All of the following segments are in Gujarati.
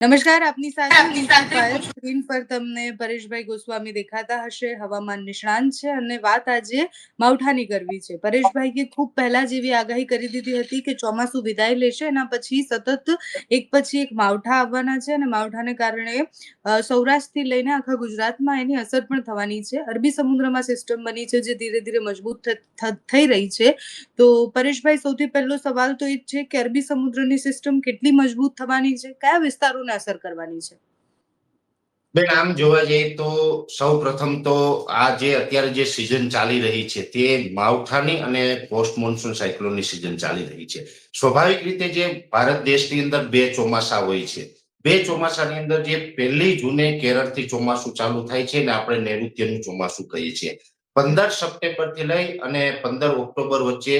નમસ્કાર આપની સાથે સ્ક્રીન પર તમને પરેશભાઈ ગોસ્વામી દેખાતા હશે હવામાન નિષ્ણાંત છે અને વાત આજે માવઠાની કરવી છે. પરેશભાઈએ ખૂબ પહેલા જેવી આગાહી કરી દીધી હતી કે ચોમાસું વિદાય લેશે એના પછી સતત એક પછી એક માવઠા આવવાના છે અને માવઠાને કારણે સૌરાષ્ટ્રથી લઈને આખા ગુજરાતમાં એની અસર પણ થવાની છે. અરબી સમુદ્રમાં સિસ્ટમ બની છે જે ધીરે ધીરે મજબૂત થઈ રહી છે. તો પરેશભાઈ સૌથી પહેલો સવાલ તો એ જ છે કે અરબી સમુદ્રની સિસ્ટમ કેટલી મજબૂત થવાની છે? કયા વિસ્તારોને અસર કરવાની છે. બેન, આમ જોવા જઈએ તો સૌ પ્રથમ તો આ જે અત્યારે જે સિઝન ચાલી રહી છે તે માવઠાની અને પોસ્ટ મોન્સૂન સાયક્લોનની સિઝન ચાલી રહી છે. સ્વાભાવિક રીતે જે ભારત દેશની અંદર બે ચોમાસા હોય છે. બે ચોમાસાની અંદર જે પહેલી જૂને કેરળથી ચોમાસું ચાલુ થાય છે ને આપણે નૈઋત્યનું ચોમાસું કહીએ છીએ. પંદર સપ્ટેમ્બરથી લઈ અને પંદર ઓક્ટોબર વચ્ચે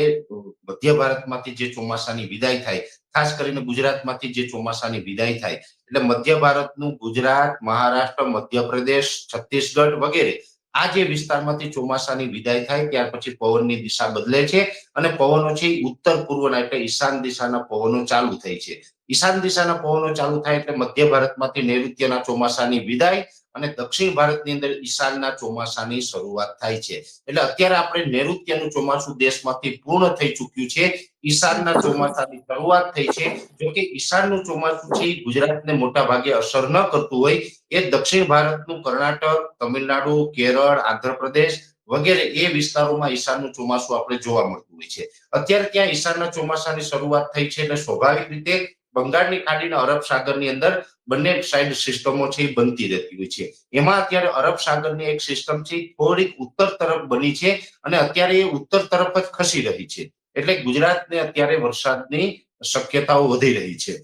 મધ્ય ભારતમાંથી જે ચોમાસાની વિદાય થાય ખાસ કરીને ગુજરાતમાંથી જે ચોમાસાની વિદાય થાય, એટલે મધ્ય ભારતનું ગુજરાત, મહારાષ્ટ્ર, મધ્યપ્રદેશ, છત્તીસગઢ વગેરે, આ જે વિસ્તારમાંથી ચોમાસાની વિદાય થાય, ત્યાર પછી પવનની દિશા બદલે છે અને પવનો છે ઉત્તર પૂર્વના એટલે ઈશાન દિશાના પવનો ચાલુ થાય છે. ઈશાન દિશાના પવનો ચાલુ થાય એટલે મધ્ય ભારતમાંથી નૈઋત્યના ચોમાસાની વિદાય અને દક્ષિણ ભારતની અંદર ઈશાનના ચોમાસાની શરૂઆત થાય છે. એટલે અત્યારે આપણે નૈઋત્યનું ચોમાસું દેશમાંથી પૂર્ણ થઈ ચૂક્યું છે. ઈશાનના ચોમાસાની શરૂઆત થઈ છે. જોકે ઈશાનનું ચોમાસું છે ગુજરાતને મોટા ભાગે અસર ન કરતું હોય. એ દક્ષિણ ભારતનું કર્ણાટક, તમિલનાડુ, કેરળ, આંધ્રપ્રદેશ વગેરે એ વિસ્તારોમાં ઈશાનનું ચોમાસું આપણે જોવા મળતું હોય છે. અત્યારે ત્યાં ઈશાનના ચોમાસાની શરૂઆત થઈ છે એટલે સ્વાભાવિક રીતે બંગાળની ખાડીને અરબ સાગરની અંદર બંને સાઈડ સિસ્ટમો છે એ બનતી રહેતી હોય છે. એમાં અત્યારે અરબ સાગરની એક સિસ્ટમ છે થોડીક ઉત્તર તરફ બની છે અને અત્યારે એ ઉત્તર તરફ જ ખસી રહી છે. એટલે ગુજરાતને અત્યારે વરસાદની શક્યતાઓ વધી રહી છે.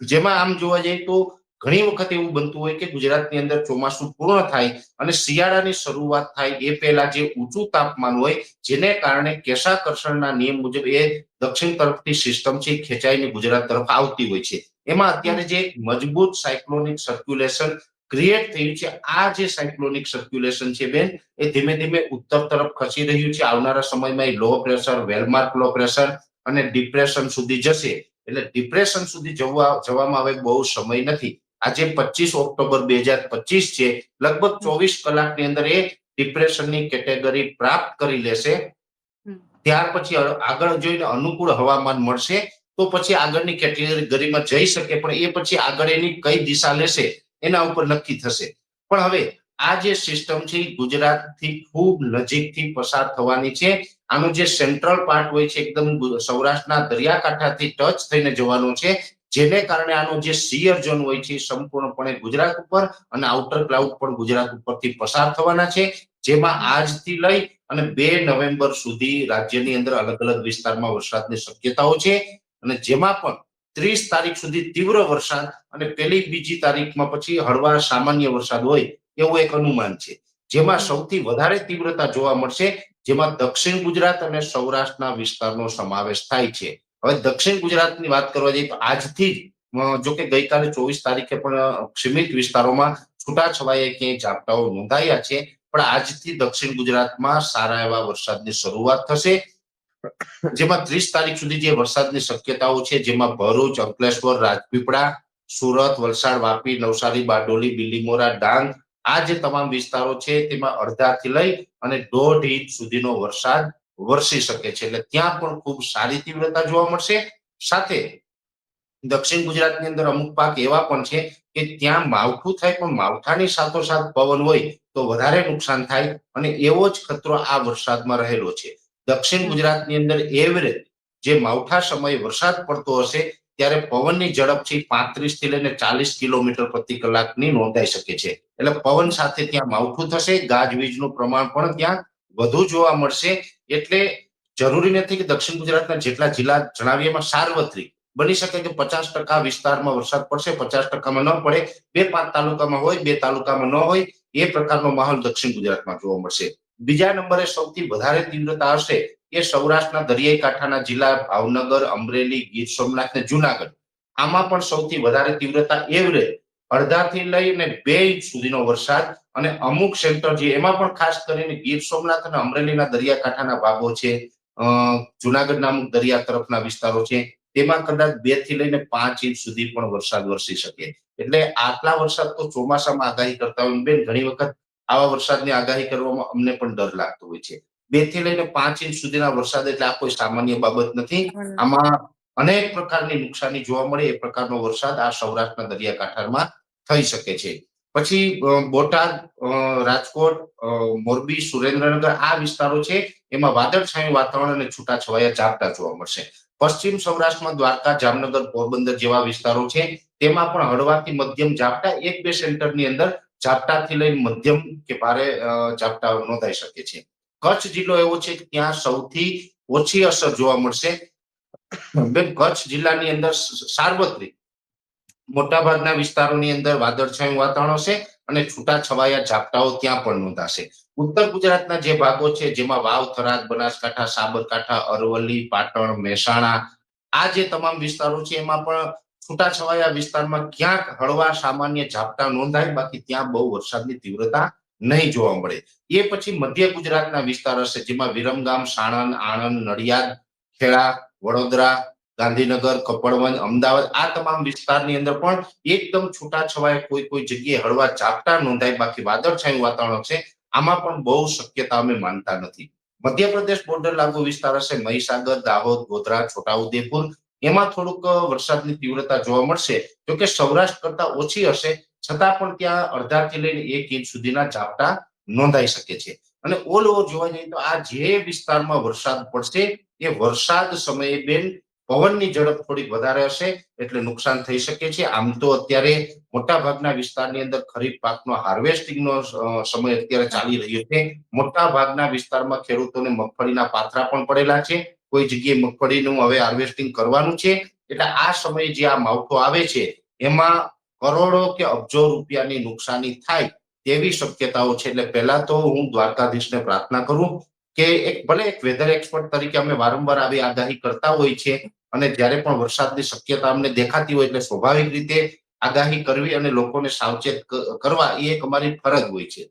જેમાં આમ જોવા જઈએ તો ઘણી વખત એવું બનતું હોય કે ગુજરાતની અંદર ચોમાસું પૂર્ણ થાય અને શિયાળાની શરૂઆત થાય એ પહેલા જે ઊંચું તાપમાન હોય જેને કારણે કેશાકર્ષણના નિયમ મુજબ એ દક્ષિણ તરફથી સિસ્ટમ છે ખેંચાઈને ગુજરાત તરફ આવતી હોય છે. એમાં અત્યારે જે મજબૂત સાયક્લોનિક સર્ક્યુલેશન ક્રિએટ થયું છે, આ જે સાયક્લોનિક સર્ક્યુલેશન છે બેન, એ ધીમે ધીમે ઉત્તર તરફ ખસી રહ્યું છે. આવનારા સમયમાં એ low pressure well marked low pressure અને ડિપ્રેશન સુધી જશે. એટલે ડિપ્રેશન સુધી જવા જવામાં હવે બહુ સમય નથી. આજે પચીસ ઓક્ટોબર બે હજાર પચીસ છે. લગભગ ચોવીસ કલાકની અંદર એ ડિપ્રેશનની કેટેગરી પ્રાપ્ત કરી લેશે. ત્યાર પછી આગળ જોઈને અનુકૂળ હવામાન મળશે તો પછી આગળની કેટેગરીમાં જઈ શકે પણ એ પછી આગળ એની કઈ દિશા લેશે એના ઉપર નક્કી થશે. પણ હવે આ જે સિસ્ટમ છે એ ગુજરાતથી ખૂબ નજીકથી પસાર થવાની છે. આનો જે સેન્ટ્રલ પાર્ટ હોય છે એકદમ સૌરાષ્ટ્રના દરિયાકાંઠાથી ટચ થઈને જવાનો છે. જેને કારણે આનો જે સિયર ઝોન હોય છે સંપૂર્ણપણે ગુજરાત ઉપર અને આઉટર ક્લાઉડ પણ ગુજરાત ઉપરથી પસાર થવાના છે. જેમાં આજથી લઈ અને બે નવેમ્બર સુધી રાજ્યની અંદર અલગ અલગ વિસ્તારમાં વરસાદની શક્યતાઓ છે. અને જેમાં પણ ત્રીસ તારીખ સુધી તીવ્ર વરસાદ અને પેલી બીજી તારીખમાં પછી હળવા સામાન્ય વરસાદ હોય એવું એક અનુમાન છે. જેમાં સૌથી વધારે તીવ્રતા જોવા મળશે, જેમાં દક્ષિણ ગુજરાત અને સૌરાષ્ટ્રના વિસ્તારનો સમાવેશ થાય છે. હવે દક્ષિણ ગુજરાતની વાત કરવા જઈએ તો આજથી જ જો કે ગઈકાલે ચોવીસ તારીખે પણ સીમિત વિસ્તારોમાં છૂટાછવાયે ક્યાંય ઝાપટાઓ નોંધાયા છે. પણ આજથી દક્ષિણ ગુજરાતમાં સારા એવા વરસાદની શરૂઆત થશે. જેમાં ત્રીસ તારીખ સુધી જે વરસાદની શક્યતાઓ છે, જેમાં ભરૂચ, અંકલેશ્વર, રાજપીપળા, સુરત, વલસાડ, વાપી, નવસારી, બારડોલી બિલીમોરા ડાંગ, આ જે તમામ વિસ્તારો છે, તેમાં અડધાથી લઈ અને દોઢ ઇંચ સુધીનો વરસાદ વરસી શકે છે. એટલે ત્યાં પણ ખૂબ સારી તીવ્રતા જોવા મળશે. સાથે દક્ષિણ ગુજરાતની અંદર અમુક પાક એવા પણ છે કે ત્યાં માવઠું થાય પણ માવઠાની સાથોસાથ પવન હોય તો વધારે નુકસાન થાય અને એવો જ ખતરો આ વરસાદમાં રહેલો છે. દક્ષિણ ગુજરાતની અંદર એવરેજ જે માવઠા સમયે વરસાદ પડતો હશે ત્યારે પવનની ઝડપથી પાંત્રીસથી લઈને ચાલીસ કિલોમીટર પ્રતિ કલાકની નોંધાઈ શકે છે. એટલે પવન સાથે ત્યાં માવઠું થશે, ગાજવીજનું પ્રમાણ પણ ત્યાં વધુ જોવા મળશે એટલે જરૂરી નથી કે દક્ષિણ ગુજરાતના જેટલા જિલ્લા જણાવીએ એમાં સાર્વત્રિક. બની શકે કે પચાસ ટકા વિસ્તારમાં વરસાદ પડશે, પચાસ ટકામાં ન પડે, બે પાંચ તાલુકામાં હોય, બે તાલુકામાં ન હોય, એ પ્રકારનો માહોલ દક્ષિણ ગુજરાતમાં જોવા મળશે. બીજા નંબરે સૌથી વધારે તીવ્રતા હશે એ સૌરાષ્ટ્રના દરિયાઈ કાંઠાના જિલ્લા, ભાવનગર, અમરેલી, ગીર સોમનાથ ને જુનાગઢ. આમાં પણ સૌથી વધારે તીવ્રતા એવરેજ અડધાથી લઈને બે ઇંચ સુધીનો વરસાદ અને અમુક સેન્ટર છે એમાં પણ ખાસ કરીને ગીર સોમનાથ અને અમરેલીના દરિયાકાંઠાના ભાગો છે જુનાગઢના અમુક દરિયા તરફના વિસ્તારો છે તેમાં કદાચ બેથી લઈને પાંચ ઇંચ સુધી પણ વરસાદ વરસી શકે. એટલે આટલા વરસાદ તો ચોમાસામાં આગાહી કરતા હોય. બેન ઘણી વખત આવા વરસાદની આગાહી કરવામાં અમને પણ ડર લાગતો હોય છે. બેથી લઈને પાંચ ઇંચ સુધીના વરસાદ એટલે આ કોઈ સામાન્ય બાબત નથી. આમાં અનેક પ્રકારની નુકસાની જોવા મળે એ પ્રકારનો વરસાદ આ સૌરાષ્ટ્રના દરિયાકાંઠામાં થઈ શકે છે. પછી બોટાદ રાજકોટ મોરબી, સુરેન્દ્રનગર આ વિસ્તારો છે, એમાં વાદળછાયું વાતાવરણ અને છૂટાછવાયા ઝાપટા જોવા મળશે. પશ્ચિમ સૌરાષ્ટ્રમાં દ્વારકા, જામનગર, પોરબંદર જેવા વિસ્તારો છે, તેમાં પણ હળવાથી મધ્યમ ઝાપટા, એક બે સેન્ટરની અંદર ઝાપટાથી લઈને મધ્યમ કે ભારે ઝાપટા નોંધાઈ શકે છે. કચ્છ જિલ્લો એવો છે કે ત્યાં સૌથી ઓછી અસર જોવા મળશે. કચ્છ જિલ્લાની અંદર સાર્વત્રિક મોટાભાગના વિસ્તારોની અંદર વાદળછાયું વાતાવરણ હશે અને છૂટા છવાયા ઝાપટાઓ ત્યાં પણ નોંધાશે. ઉત્તર ગુજરાતના જે ભાગો છે, જેમાં વાવ, થરાદ, બનાસકાંઠા, સાબરકાંઠા, અરવલ્લી, પાટણ, મહેસાણા, આ જે તમામ વિસ્તારો છે, એમાં પણ છૂટાછવાયા વિસ્તારમાં ક્યાંક હળવા સામાન્ય ઝાપટા નોંધાય, બાકી ત્યાં બહુ વરસાદની તીવ્રતા નહીં જોવા મળે. એ પછી મધ્ય ગુજરાતના વિસ્તાર હશે, જેમાં વિરમગામ, સાણંદ, આણંદ, નડિયાદ, ખેડા, વડોદરા ગાંધીનગર, કપડવંજ, અમદાવાદ, આ તમામ વિસ્તારની અંદર પણ એકદમ છૂટાછવાયા કોઈ કોઈ જગ્યાએ હળવા ઝાપટા નોંધાય, બાકી વાદળછાયું વાતાવરણ છે. આમાં પણ બહુ શક્યતા અમે માનતા નથી. મધ્યપ્રદેશ બોર્ડર લાગુ વિસ્તાર હશે, મહીસાગર, દાહોદ, ગોધરા, છોટાઉદેપુર. એમાં થોડુંક વરસાદની તીવ્રતા જોવા મળશે. જોકે સૌરાષ્ટ્ર કરતા ઓછી હશે, છતાં પણ ત્યાં અડધાથી લઈને એક ઇંચ સુધીના ઝાપટા નોંધાઈ શકે છે. અને ઓલ ઓવર જોવા જઈએ તો આ જે વિસ્તારમાં વરસાદ પડશે, એ વરસાદ સમયે બેન પવનની ઝડપ થોડીક વધારે હશે એટલે નુકસાન થઈ શકે છે. આમ તો અત્યારે મોટા ભાગના વિસ્તારની અંદર ખરીફ પાકનો હાર્વેસ્ટિંગનો સમય અત્યારે ચાલી રહ્યો છે. મોટા ભાગના વિસ્તારમાં ખેડૂતોને મગફળીના પાથરા પણ પડેલા છે. કોઈ જગ્યાએ મગફળીનું હવે હાર્વેસ્ટિંગ કરવાનું છે. એટલે આ સમયે જે આ માવઠો આવે છે, એમાં કરોડો કે અબજો રૂપિયાની નુકસાની થાય તેવી શક્યતાઓ છે. એટલે પહેલા તો હું દ્વારકાધીશને પ્રાર્થના કરું કે એક ભલે એક વેધર એક્સપર્ટ તરીકે અમે વારંવાર આવી આગાહી કરતા હોય છે અને જ્યારે પણ વરસાદની શક્યતા અમને દેખાતી હોય એટલે સ્વાભાવિક રીતે આગાહી કરવી અને લોકોને સાવચેત કરવા એ એક અમારી ફરજ હોય છે.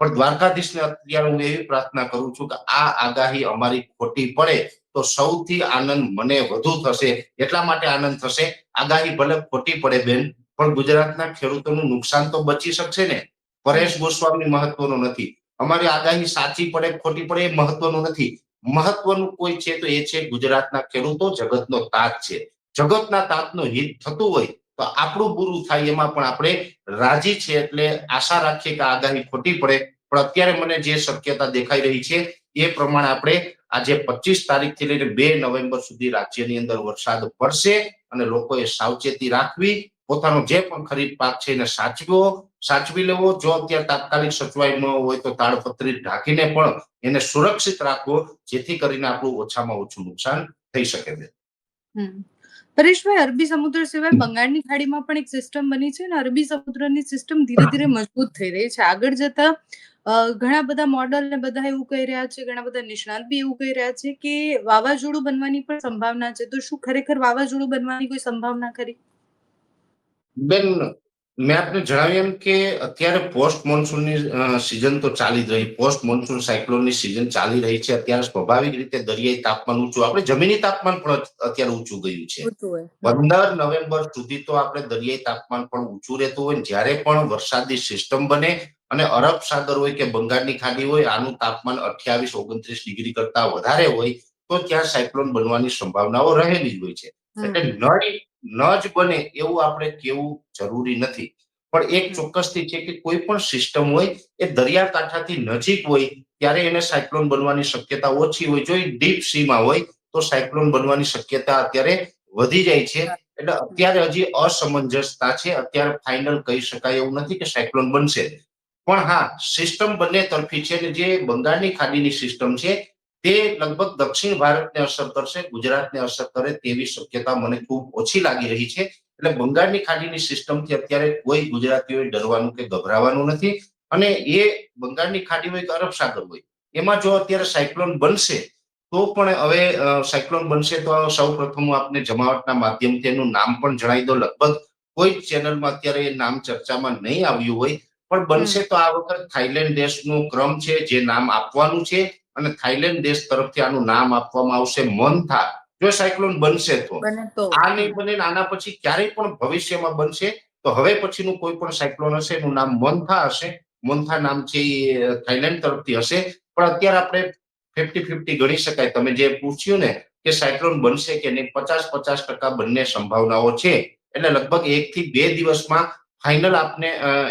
પણ દ્વારકાધીશને અત્યારે હું એવી પ્રાર્થના કરું છું કે આ આગાહી અમારી ખોટી પડે તો સૌથી આનંદ મને વધુ થશે. એટલા માટે આનંદ થશે. આગાહી ભલે ખોટી પડે બેન, પણ ગુજરાતના ખેડૂતોનું નુકસાન તો બચી શકશે ને? પરેશ ગોસ્વામી મહત્વનો નથી. અમારી આગાહી સાચી પડે, ખોટી પડે એ મહત્વનું નથી. મહત્વનું કોઈ છે તો એ છે ગુજરાતના ખેડૂતો, જગતનો તાત છે. જગતના તાતનું હિત થતું હોય તો આપણું પૂરું થાય એમાં પણ આપણે રાજી છે એટલે આશા રાખીએ કે આગાહી ખોટી પડે. પણ અત્યારે મને જે શક્યતા દેખાઈ રહી છે એ પ્રમાણે આપણે આજે પચીસ તારીખથી લઈને બે નવેમ્બર સુધી રાજ્યની અંદર વરસાદ પડશે અને લોકોએ સાવચેતી રાખવી પોતાનો જે પણ ખરીફ પાક છે એને સાચવો સાચવી લેવો. જો અત્યારે તાત્કાલિક સચવાઈ ન હોય તો તાડપત્રી ઢાંકીને પણ એને સુરક્ષિત રાખવો, જેથી કરીને આપણું ઓછામાં ઓછું નુકસાન થઈ શકે છે પરેશભાઈ, અરબી સમુદ્ર સિવાય બંગાળની ખાડીમાં પણ એક સિસ્ટમ બની છે અને અરબી સમુદ્રની સિસ્ટમ ધીરે ધીરે મજબૂત થઈ રહી છે. આગળ જતા ઘણા બધા મોડલ ને બધા એવું કહી રહ્યા છે, ઘણા બધા નિષ્ણાત બી એવું કહી રહ્યા છે કે વાવાઝોડું બનવાની પણ સંભાવના છે. તો શું ખરેખર વાવાઝોડું બનવાની કોઈ સંભાવના ખરી? બેન મેં આપને જણાવ્યું એમ કે અત્યારે પોસ્ટ મોન્સૂનની સિઝન તો ચાલી જ રહી. પોસ્ટ મોન્સૂન સાયક્લોનની સિઝન ચાલી રહી છે. અત્યારે સ્વાભાવિક રીતે દરિયાઈ તાપમાન ઊંચું આપણે જમીની તાપમાન પણ અત્યારે ઊંચું ગયું છે. પંદર નવેમ્બર સુધી તો આપણે દરિયાઈ તાપમાન પણ ઊંચું રહેતું હોય જ્યારે પણ વરસાદી સિસ્ટમ બને અને અરબ સાગર હોય કે બંગાળની ખાડી હોય આનું તાપમાન અઠ્યાવીસ ઓગણત્રીસ ડિગ્રી કરતા વધારે હોય તો ત્યાં સાયક્લોન બનવાની સંભાવનાઓ રહેલી જ હોય છે. એટલે ન ન જ બને એવું આપણે કેવું જરૂરી નથી. પણ એક ચોક્કસથી છે કે કોઈ પણ સિસ્ટમ હોય એ દરિયાકાંઠાથી નજીક હોય ત્યારે એને સાયક્લોન બનવાની શક્યતા ઓછી હોય. જો એ ડીપ સીમાં હોય તો સાયક્લોન બનવાની શક્યતા અત્યારે વધી જાય છે. એટલે અત્યારે હજી અસમંજસતા છે. અત્યારે ફાઇનલ કહી શકાય એવું નથી કે સાયક્લોન બનશે પણ હા સિસ્ટમ બંને તરફી છે અને જે બંગાળની ખાડીની સિસ્ટમ છે તે લગભગ દક્ષિણ ભારતને અસર કરશે ગુજરાતને અસર કરે તેવી શક્યતા મને ખૂબ ઓછી લાગી રહી છે. એટલે બંગાળની ખાડીની સિસ્ટમથી અત્યારે કોઈ ગુજરાતીઓએ ડરવાનું કે ગભરાવાનું નથી. અને એ બંગાળની ખાડી હોય કે અરબ સાગર હોય એમાં જો અત્યારે સાયક્લોન બનશે તો પણ હવે સાયક્લોન બનશે તો સૌ પ્રથમ આપને જમાવટના માધ્યમથી એનું નામ પણ જણાવી દો લગભગ કોઈ જ ચેનલમાં અત્યારે એ નામ ચર્ચામાં નહીં આવ્યું હોય પણ બનશે તો આ વખત થાઈલેન્ડ દેશનો ક્રમ છે જે નામ આપવાનું છે. અને થાઈલેન્ડ દેશ તરફથી આનું નામ આપવામાં આવશે મોન્થા જો સાયક્લોન બનશે તો. આ નહીં બને આના પછી ક્યારેય પણ ભવિષ્યમાં બનશે. તો હવે પછીનું કોઈ પણ સાયક્લોન હશે એનું નામ મનથા હશે. મોન્થા નામ છે એ થાઈલેન્ડ તરફથી હશે. પણ અત્યારે આપણે ફિફ્ટી ફિફ્ટી ગણી શકાય. તમે જે પૂછ્યું ને કે સાયક્લોન બનશે કે નહીં પચાસ પચાસ ટકા બંને સંભાવનાઓ છે. એટલે લગભગ એક થી બે દિવસમાં ફાઇનલ આપને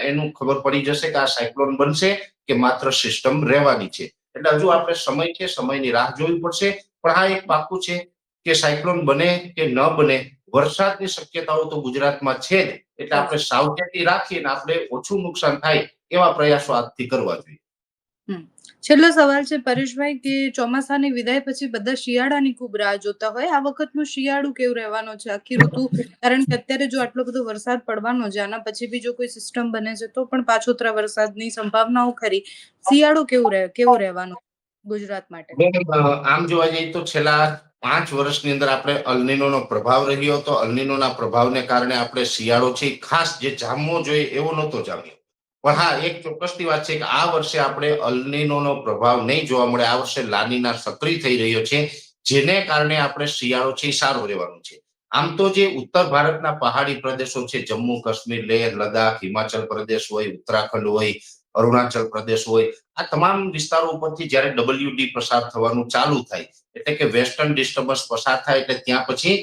એનું ખબર પડી જશે કે આ સાયક્લોન બનશે કે માત્ર સિસ્ટમ રહેવાની છે. એટલે હજુ આપણે સમય છે, સમયની રાહ જોવી પડશે. પણ હા, એક પાકું છે કે સાયક્લોન બને કે ન બને, વરસાદની શક્યતાઓ તો ગુજરાતમાં છે જ. એટલે આપણે સાવચેતી રાખીએ ને આપણે ઓછું નુકસાન થાય એવા પ્રયાસો આજથી કરવા જોઈએ. છેલ્લો સવાલ છે, પરેશભાઈ, કે ચોમાસાની વિદાય પછી બધા શિયાળાની ખૂબ રાહ જોતા હોય? આ વખતનું શિયાળું કેવું રહેવાનો છે? આખી ઋતુ, કારણ કે અત્યારે જો આટલો બધો વરસાદ પડવાનો છે, આના પછી બી જો કોઈ સિસ્ટમ બને છે, તો પણ પાછોતરા વરસાદની સંભાવનાઓ ખરી. શિયાળો કેવું રહે, કેવો રહેવાનો ગુજરાત માટે? આમ જોવા જઈએ તો છેલ્લા પાંચ વર્ષની અંદર આપણે અલ્નિનોનો પ્રભાવ રહ્યો હતો. અલ્નિનોના પ્રભાવને કારણે આપણે શિયાળો છે, ખાસ જે જામવો જોઈએ એવો નહોતો જામ્યો. પણ હા, એક ચોક્કસની વાત છે કે આ વર્ષે આપણે અલનીનોનો પ્રભાવ નહીં જોવા મળે. આ વર્ષે લાનીના સક્રિય થઈ રહ્યો છે, જેને કારણે આપણે શિયાળો છે સારો રહેવાનું છે. આમ તો જે ઉત્તર ભારતના પહાડી પ્રદેશો છે, જમ્મુ, કાશ્મીર, લેહ લદાખ હિમાચલ પ્રદેશ હોય, ઉત્તરાખંડ હોય, અરુણાચલ પ્રદેશ હોય, આ તમામ વિસ્તારો ઉપરથી જ્યારે ડબલ્યુડી પસાર થવાનું ચાલુ થાય, એટલે કે વેસ્ટર્ન ડિસ્ટર્બન્સ પસાર થાય, એટલે ત્યાં પછી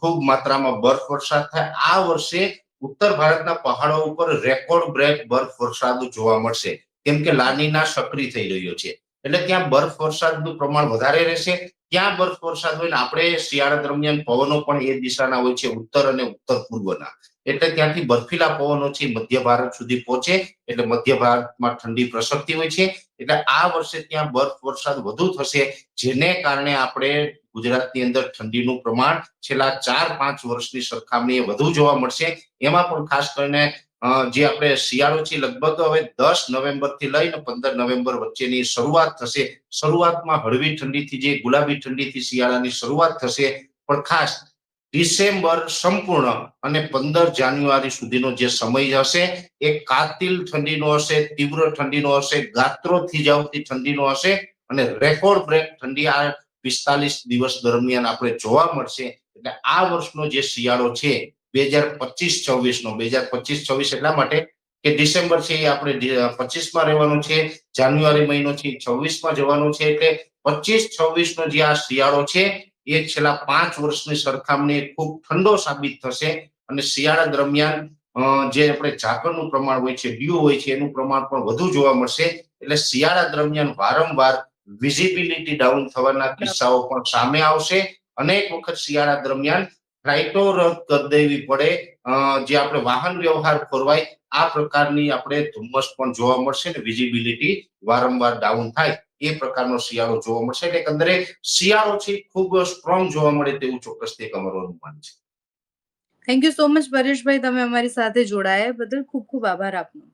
ખૂબ માત્રામાં બરફ વરસાદ થાય. આ વર્ષે ઉત્તર ભારતના પહાડો ઉપર રેકોર્ડ બ્રેક બરફ વરસાદ જોવા મળશે. કેમ કે લાનીના સક્રિય થઈ રહ્યો છે. એટલે ત્યાં બરફ વરસાદનું પ્રમાણ વધારે રહેશે. ત્યાં બરફ વરસાદ હોય ને આપણે શિયાળા દરમિયાન પવનો પણ એ દિશાના હોય છે, ઉત્તર અને ઉત્તર પૂર્વના. એટલે ત્યાંથી બર્ફીલા પવનો છે મધ્ય ભારત સુધી પહોંચે, એટલે મધ્ય ભારતમાં ઠંડી પ્રસરતી હોય છે. એટલે આ વર્ષે ત્યાં બરફ વરસાદ વધુ થશે, જેને કારણે આપણે ગુજરાતની અંદર ઠંડીનું પ્રમાણ છેલ્લા ચાર, પાંચ વર્ષની સરખામણીએ વધુ જોવા મળશે. એમાં પણ ખાસ કરીને જે આપણે શિયાળો છે લગભગ હવે દસ નવેમ્બરથી લઈને પંદર નવેમ્બર વચ્ચેની શરૂઆત થશે. શરૂઆતમાં હળવી ઠંડીથી જે ગુલાબી ઠંડીથી શિયાળાની શરૂઆત થશે. પણ ખાસ ડિસેમ્બર સંપૂર્ણ અને પંદર જાન્યુઆરી સુધીનો જે સમય હશે, એ કાતિલ ઠંડીનો હશે, તીવ્ર ઠંડીનો હશે, ગાત્રો થીજાવતી ઠંડીનો હશે અને રેકોર્ડ બ્રેક ઠંડી આ પિસ્તાલીસ દિવસ દરમિયાન આપણે જોવા મળશે. એટલે આ વર્ષનો જે શિયાળો છે બે હજાર પચીસ છવ્વીસ નો બે હજાર પચીસ છવ્વીસ એટલા માટે કે ડિસેમ્બર છે એ આપણે પચીસમાં રહેવાનો છે, જાન્યુઆરી મહિનો છે છવ્વીસમાં જવાનું છે, એટલે પચીસ છવ્વીસ નો જે આ શિયાળો છે એ છેલ્લા પાંચ વર્ષની સરખામણીએ ખૂબ ઠંડો સાબિત થશે અને શિયાળા દરમિયાન જે આપણે ઝાકળનું પ્રમાણ હોય છે ડ્યુ હોય છે એનું પ્રમાણ પણ વધુ જોવા મળશે. એટલે શિયાળા દરમિયાન વારંવાર વિઝિબિલિટી ડાઉન થવાના કિસ્સાઓ પણ સામે આવશે. અનેક વખત શિયાળા દરમિયાન ફ્લાઇટો રદ કરી દેવી પડે. જે આપણે વાહન વ્યવહાર ખોરવાય આ પ્રકારની આપણે ધુમ્મસ પણ જોવા મળશે ને વિઝિબિલિટી વારંવાર ડાઉન થાય, એ પ્રકારનો શિયાળો જોવા મળશે. એટલે એકંદરે શિયાળો છે ખૂબ સ્ટ્રોંગ જોવા મળે તેવું ચોક્કસ તે અમારું અનુમાન છે. થેન્ક યુ સો મચ પરેશભાઈ, તમે અમારી સાથે જોડાયા. બદલ ખૂબ ખૂબ આભાર આપનો.